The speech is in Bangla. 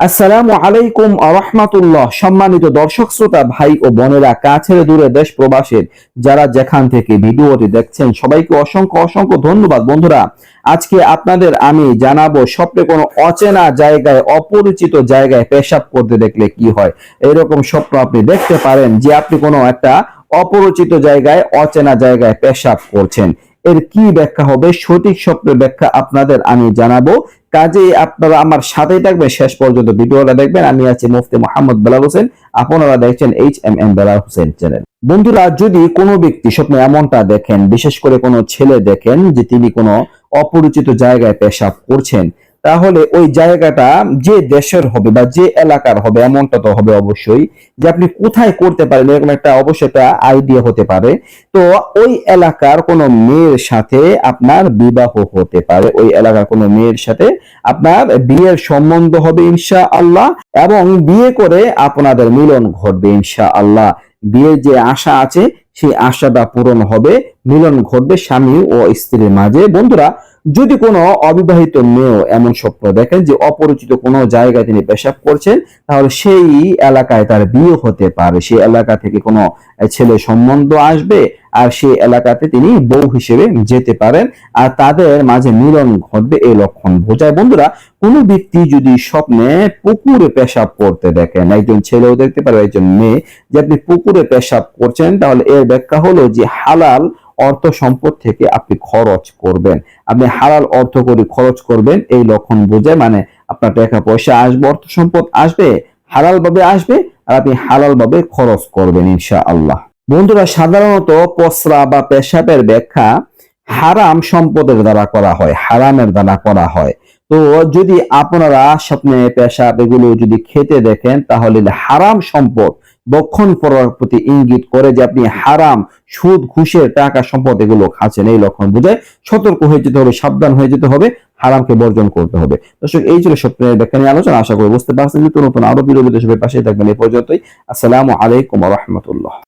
আসসালামু আলাইকুম আরহামাতুল্লাহ। সম্মানিত দর্শক, শ্রোতা, ভাই ও বোনেরা, কাছের দূরে দেশ প্রবাসের যারা যেখান থেকে ভিডিওটি দেখছেন, সবাইকে অসংখ্য অসংখ্য ধন্যবাদ। বন্ধুরা, আজকে আপনাদের আমি জানাব স্বপ্নে কোনো অচেনা জায়গায়, অপরিচিত জায়গায় পেশাব করতে দেখলে কি হয়? এরকম স্বপ্ন আপনি দেখতে পারেন যে আপনি কোনো একটা অপরিচিত জায়গায়, অচেনা জায়গায় পেশাব করছেন। এর কি ব্যাখ্যা হবে? সঠিক স্বপ্নের ব্যাখ্যা আপনাদের আমি জানাব। কাজেই আপনারা আমার সাথেই থাকবেন। শেষ পর্যন্ত ভিডিওটা দেখবেন। আমি আছি মুফতি মোহাম্মদ বেলাল হোসেন। আপনারা দেখছেন H M M Belal Hossain channel বন্ধুরা, যদি কোনো ব্যক্তি স্বপ্নে এমনটা দেখেন, বিশেষ করে কোনো ছেলে দেখেন যে তিনি কোনো অপরিচিত জায়গায় পেশাব করছেন তাহলে ওই জায়গাটা যে দেশের হবে বা যে এলাকার হবে, এমনটা তো হবে অবশ্যই যে আপনি কোথায় করতে পারেন এরকম একটা অবশ্যই একটা আইডিয়া হতে পারে। তো ওই এলাকার কোনো মেয়ের সাথে আপনার বিবাহ হতে পারে। ওই এলাকার কোনো মেয়ের সাথে আপনার বিয়ের সম্বন্ধ হবে ইনশা আল্লাহ এবং বিয়ে করে আপনাদের মিলন ঘটবে ইনশা আল্লাহ বিয়ের যে আশা আছে, সেই আশাটা পূরণ হবে, মিলন ঘটবে স্বামী ও স্ত্রীর মাঝে। বন্ধুরা যদি কোনো অবিবাহিত মেয়েও এমন স্বপ্ন দেখেন যে অপরিচিত কোনো জায়গায় তিনি পেশাব করছেন, তাহলে সেই এলাকায় তার বিয়ে হতে পারে। সেই এলাকা থেকে কোনো ছেলে সম্বন্ধ আসবে আর সেই এলাকাতে তিনি বউ হিসেবে যেতে পারেন আর তাদের মাঝে মিলন ঘটবে এই লক্ষণ বোঝায়। বন্ধুরা, কোনো ব্যক্তি যদি স্বপ্নে পুকুরে পেশাব করতে দেখেন, একজন ছেলেও দেখতে পারে, একজন মেয়ে, যে আপনি পুকুরে পেশাব করছেন, তাহলে এর ব্যাখ্যা হলো যে হালাল অর্থ সম্পদ থেকে আপনি খরচ করবেন। আপনি হালাল অর্থ করে খরচ করবেন, এই লক্ষণ বোঝায় মানে আপনার টাকা পয়সা আসবে, অর্থ সম্পদ আসবে হালাল ভাবে আসবে, আর আপনি হালাল ভাবে খরচ করবেন ইনশা আল্লাহ বন্ধুরা, সাধারণত পসরা বা পেশাবের ব্যাখ্যা হারাম সম্পদের দ্বারা করা হয়, হারামের দ্বারা করা হয়। তো যদি আপনারা স্বপ্নে পেশাব এগুলো যদি খেতে দেখেন, তাহলে হারাম সম্পদ বক্ষণ করার প্রতি ইঙ্গিত করে যে আপনি হারাম, সুদ, ঘুষের টাকা, সম্পদ এগুলো খাচ্ছেন। এই লক্ষণ বোঝায় সতর্ক হয়ে যেতে হবে, সাবধান হয়ে যেতে হবে, হারামকে বর্জন করতে হবে। দর্শক, এই ছিল স্বপ্নের ব্যাখ্যা নিয়ে আলোচনা। আশা করি বুঝতে পারছেন নতুন নতুন আরও বিরোধী পাশে থাকবেন। এই পর্যন্তই। আসসালামু আলাইকুম রহমতুল্লাহ।